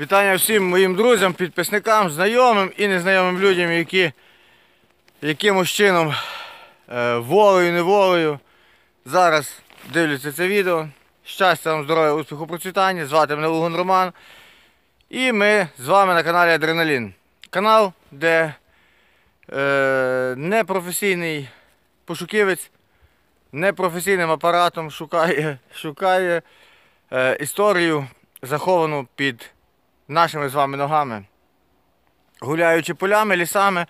Вітання всім моїм друзям, підписникам, знайомим і незнайомим людям, які якимось чином е, волею, неволею зараз дивляться це відео. Щастя вам, здоров'я, успіху, процвітання. Звати мене Лугун Роман. І ми з вами на каналі Адреналін. Канал, де е, непрофесійний пошуківець непрофесійним апаратом шукає, шукає е, історію, заховану під нашими з вами ногами. Гуляючи полями, лісами,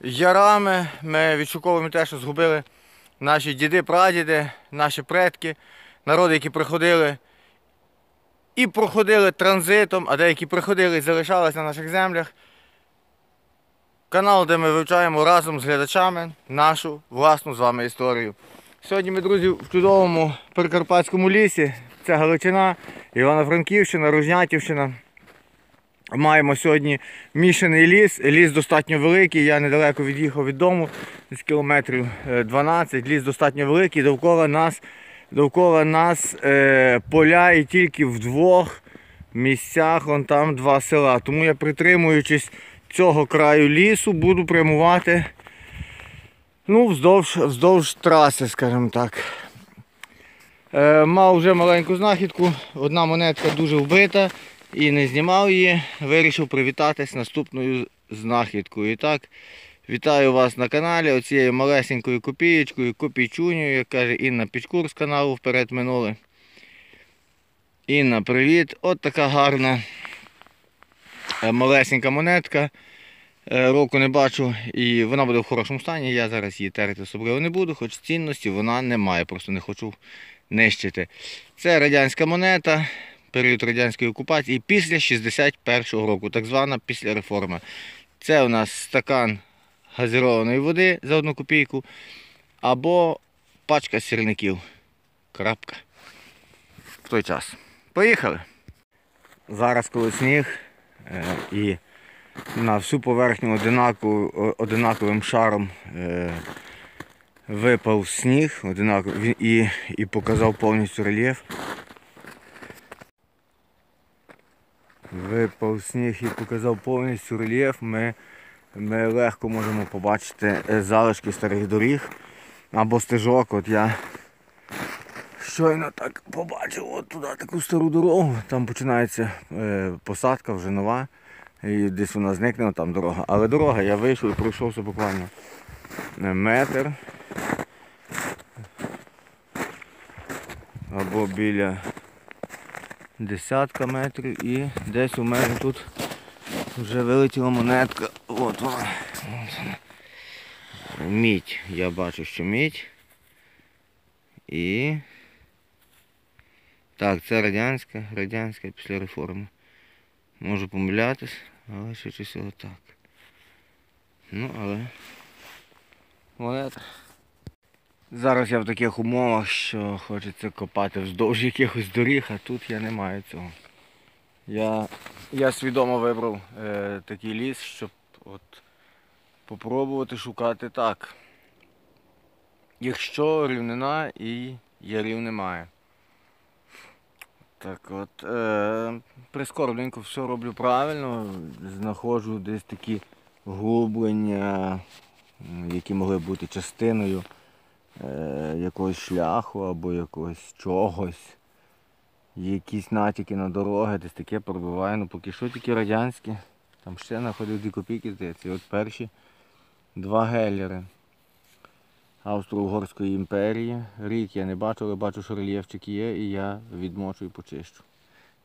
ярами, ми відшуковуємо те, що згубили наші діди, прадіди, наші предки, народи, які приходили і проходили транзитом, а деякі приходили і залишались на наших землях. Канал, де ми вивчаємо разом з глядачами нашу власну з вами історію. Сьогодні ми, друзі, в чудовому Прикарпатському лісі. Це Галичина, Івано-Франківщина, Ружнятівщина. Маємо сьогодні мішаний ліс. Ліс достатньо великий. Я недалеко від'їхав від дому, десь кілометрів е, 12. Ліс достатньо великий. Довкола нас, довкола нас е, поля і тільки в двох місцях вон там два села. Тому я притримуючись цього краю лісу, буду прямувати ну, вздовж, вздовж траси, скажімо так. Е, мав вже маленьку знахідку, одна монетка дуже вбита і не знімав її. Вирішив привітатись наступною знахідкою. І так, вітаю вас на каналі оцією малесенькою копієчкою, копійчунею, як каже Інна Пічкур з каналу вперед минули. Інна, привіт! От така гарна е, малесенька монетка. Е, Року не бачу і вона буде в хорошому стані. Я зараз її терти особливо не буду, хоч цінності вона не має, просто не хочу нищити. Це радянська монета, період радянської окупації після 61-го року, так звана після реформи. Це у нас стакан газірованої води за одну копійку або пачка сірників. Крапка. В той час. Поїхали. Зараз, коли сніг е, і на всю поверхню одинаковим шаром е, випав сніг і, і показав повністю рельєф. Випав сніг і показав повністю рельєф. Ми, ми легко можемо побачити е, залишки старих доріг або стежок. От я щойно так побачив от туди таку стару дорогу. Там починається е, посадка вже нова. І десь вона зникне, там дорога. Але дорога, я вийшов і пройшовся буквально метр. Або біля десятка метрів і десь у мене тут вже вилетіла монетка. От вона. Мідь. Я бачу, що мідь. І... Так, це радянська, радянська після реформи. Можу помилятись, але швидше всього так. Ну, але монета. Зараз я в таких умовах, що хочеться копати вздовж якихось доріг, а тут я не маю цього. Я, я свідомо вибрав е, такий ліс, щоб от попробувати шукати так. Якщо рівнина і ярів немає. Так от, е, прискорбненько все роблю правильно, знаходжу десь такі глублення, які могли бути частиною е, якогось шляху або якогось чогось. Якісь натяки на дороги, десь таке пробиваю, ну поки що тільки радянські. Там ще знаходив дві копійки, здається. І от перші два геллери. Австро-Угорської імперії. Рік я не бачу, але бачу, що рельєфчик є і я відмочу і почищу.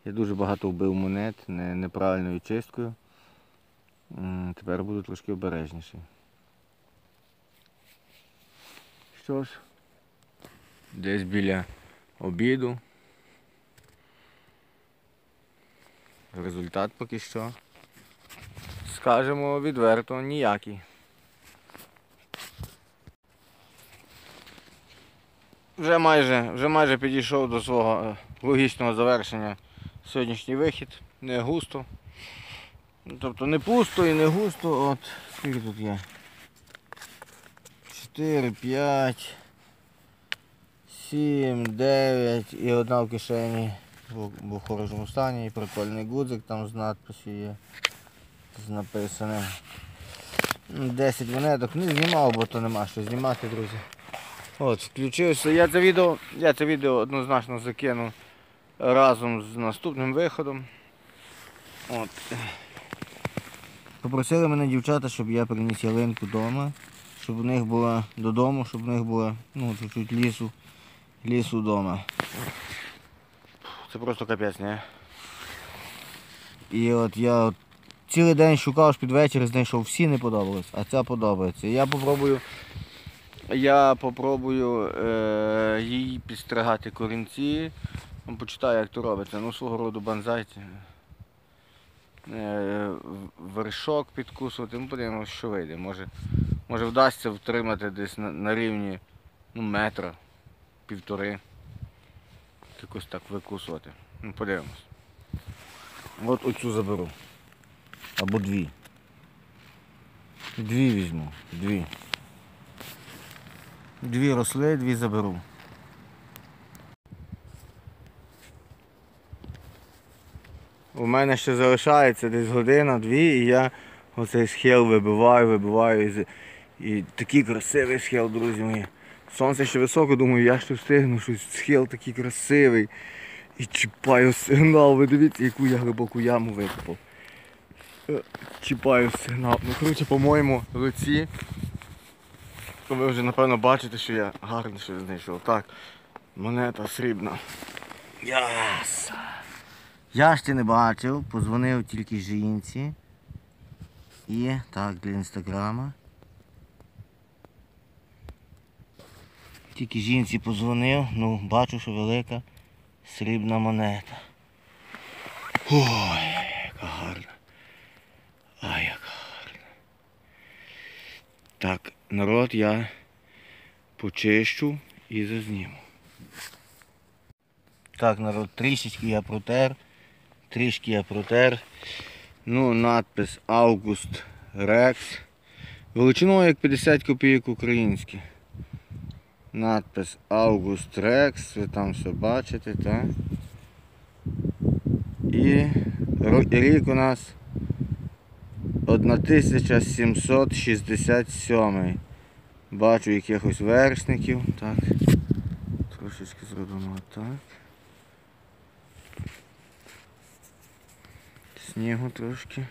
Я дуже багато вбив монет неправильною чисткою. Тепер буду трошки обережніший. Що ж, десь біля обіду. Результат поки що. Скажемо відверто, ніякий. Вже майже, вже майже підійшов до свого е, логічного завершення сьогоднішній вихід. Не густо. Ну, Тобто не пусто і не густо. От скільки тут є? 4, 5, 7, 9 і одна в кишені. в, хорошому стані, і прикольний гудзик там з надписю є. З написаним. М, 10 монеток. Не знімав, бо то нема що знімати, друзі. От, включився. Я це відео, я це відео однозначно закину разом з наступним виходом. От. Попросили мене дівчата, щоб я приніс ялинку вдома, щоб у них була додому, щоб у них було ну, чуть-чуть лісу, лісу вдома. Це просто капець, не? І от я от цілий день шукав аж під вечір, знайшов всі не подобались, а ця подобається. Я попробую, я попробую е, їй підстригати корінці. Ну, Почитаю, як то робиться. Ну, свого роду банзай. це, Е, в- вершок підкусувати, ну подивимося, що вийде. Може, може вдасться втримати десь на, на рівні ну, метра, півтори. Якось так викусувати. Ну, подивимось. От оцю заберу. Або дві. Дві візьму. Дві. Дві росли, дві заберу. У мене ще залишається десь година-дві, і я оцей схил вибиваю, вибиваю. І, такий красивий схил, друзі мої. Сонце ще високо, думаю, я ще встигну щось. Схил такий красивий. І чіпаю сигнал, ви дивіться, яку я глибоку яму викопав. Е, Чіпаю сигнал. Ну, коротше, по-моєму, руці. Ви вже напевно бачите, що я гарно щось знайшов. Так, монета срібна. Яс! Я ще не бачив, позвонив тільки жінці. І так, для інстаграма. Тільки жінці позвонив, ну бачу, що велика срібна монета. Ой, яка гарна. Ай, яка гарна. Так, народ я почищу і зазніму. Так, народ, трішечки я протер. Трішки я протер. Ну, надпис Август Рекс. Величиною як 50 копійок українські. Надпис Август Рекс, ви там все бачите, так? І рік у нас 1767. Бачу якихось вершників. Так. Трошечки зробимо так. Снігу трошки.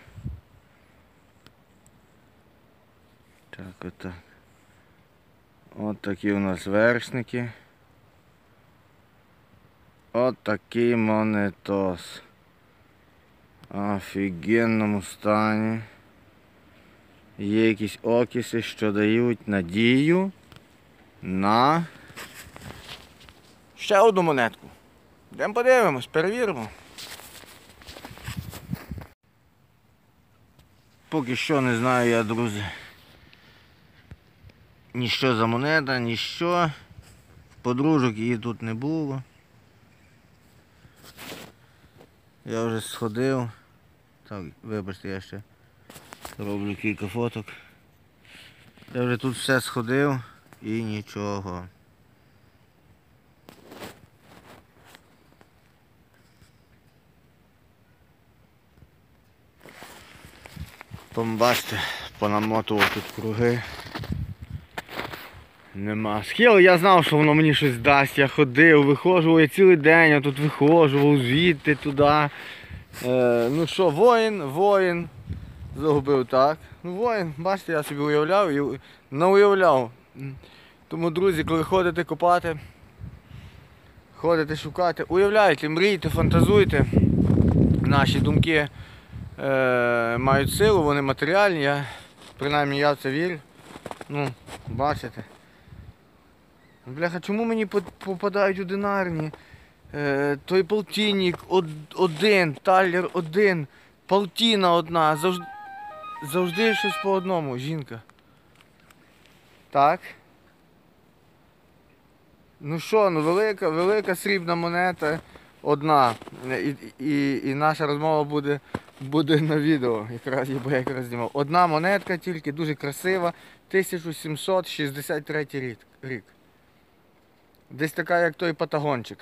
Так, отак. От такі у нас вершники. От такий монетос. Офігенному стані. Є якісь окиси, що дають надію на ще одну монетку. Йдемо подивимось, перевіримо. Поки що не знаю я, друзі. Ні що за монета, ні що. Подружок її тут не було. Я вже сходив. Так, вибачте, я ще роблю кілька фоток. Я вже тут все сходив і нічого. Там бачите, понамотував тут круги. Нема. Схил, я знав, що воно мені щось дасть. Я ходив, виходжував, я цілий день я тут виходжував, звідти, туди. Е, ну що, воїн, воїн. Загубив так. Ну воїн, бачите, я собі уявляв і не уявляв. Тому, друзі, коли ходите копати, ходите шукати, уявляйте, мрійте, фантазуйте. Наші думки е, мають силу, вони матеріальні. Я, принаймні я в це вірю. Ну, бачите. Бляха, чому мені попадають одинарні? Е, той полтинник од, один, талер один, полтіна одна, завжди, завжди щось по одному, жінка. Так. Ну що, ну велика, велика срібна монета одна. І, і, і наша розмова буде, буде на відео. Якраз, бо я якраз знімав. Одна монетка тільки, дуже красива. 1763 рік. Десь така, як той патагончик.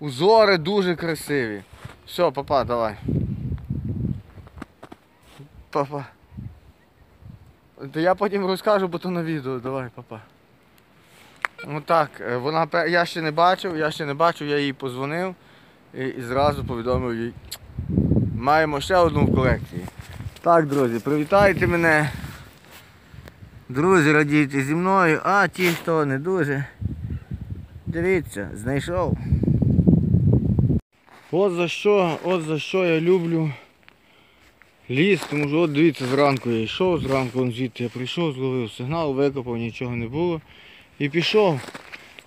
Узори дуже красиві. Все, папа, давай. Папа. Я потім розкажу, бо то на відео. Давай, папа. Ну так, е, вона я ще не бачив, я ще не бачив, я їй позвонив і, і зразу повідомив їй. Маємо ще одну в колекції. Так, друзі, привітайте мене. Друзі, радійте зі мною, а ті, хто не дуже. Дивіться, знайшов. От за що, от за що я люблю ліс, тому що от дивіться, зранку я йшов, зранку он звідти я прийшов, зловив сигнал, викопав, нічого не було. І пішов.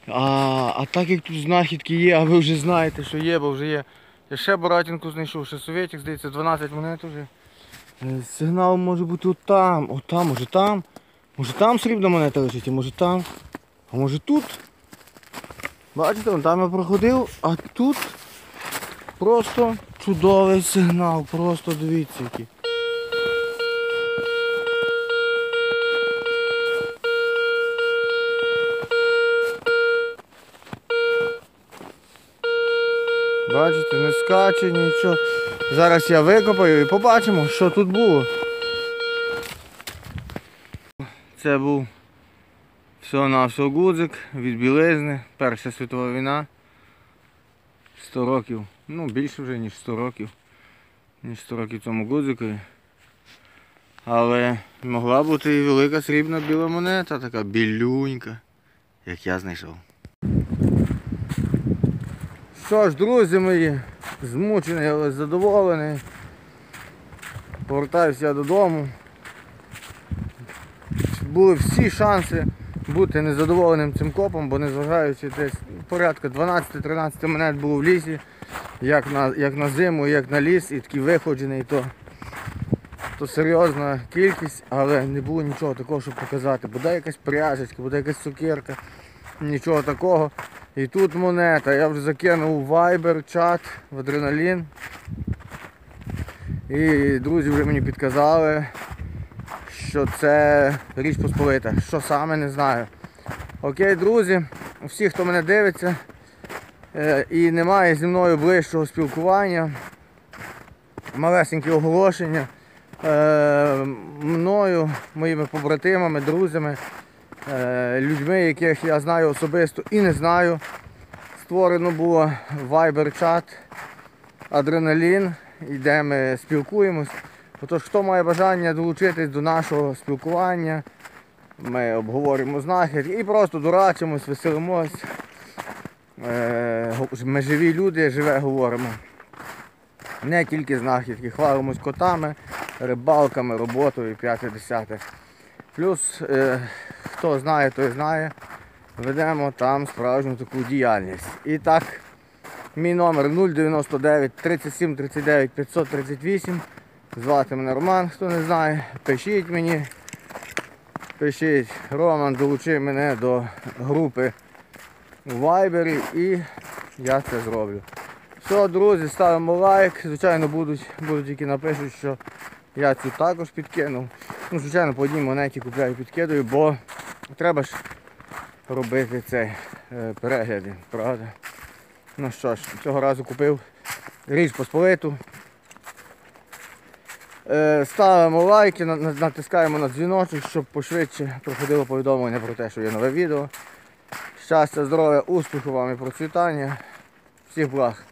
А, а так як тут знахідки є, а ви вже знаєте, що є, бо вже є. Я ще Боратінку знайшов, ще совєтик, здається, 12 монет вже. Е, Сигнал може бути отам, отам, може там. Може там срібна монета лежить, а може там. А може тут. Бачите, вон там я проходив, а тут просто чудовий сигнал, просто дивіться який. Бачите, не скаче нічого. Зараз я викопаю і побачимо, що тут було. Це був всього на всього гудзик від білизни, Перша світова війна. 100 років. Ну, більше вже, ніж 100 років. Ніж 100 років цьому гудзикові. Але могла бути і велика срібна біла монета, така білюнька, як я знайшов. Що ж, друзі мої, змучений, але задоволений. Повертаюся додому. Були всі шанси бути незадоволеним цим копом, бо незважаючи десь порядка 12-13 монет було в лісі, як на, як на зиму, як на ліс, і такий виходжений, то, то серйозна кількість, але не було нічого такого, щоб показати. Буде якась пряжечка, буде якась цукерка, нічого такого. І тут монета. Я вже закинув в Viber, чат, в адреналін. І друзі вже мені підказали, що це річ посполита. Що саме не знаю. Окей, друзі, всі, хто мене дивиться е, і не має зі мною ближчого спілкування, малесенькі оголошення е, мною, моїми побратимами, друзями, е, людьми, яких я знаю особисто і не знаю. Створено було Viber-чат, адреналін, і де ми спілкуємось. Отож, хто має бажання долучитись до нашого спілкування, ми обговорюємо знахідки і просто дурачимось, веселимось. Е, Ми живі люди, живе говоримо. Не тільки знахідки, хвалимось котами, рибалками, роботою, п'яте десяте. Плюс, е, хто знає, той знає, ведемо там справжню таку діяльність. І так, мій номер 099 37 39 538. Звати мене Роман, хто не знає, пишіть мені. Пишіть, Роман, долучи мене до групи у Вайбері і я це зроблю. Все, друзі, ставимо лайк. Звичайно, будуть, будуть які напишуть, що я цю також підкинув. Ну, звичайно, по одній монеті купляю і підкидаю, бо треба ж робити цей е, перегляди, правда? Ну що ж, цього разу купив річ посполиту. Е, Ставимо лайки, на- на- натискаємо на дзвіночок, щоб пошвидше проходило повідомлення про те, що є нове відео. Щастя, здоров'я, успіху вам і процвітання. Всіх благ.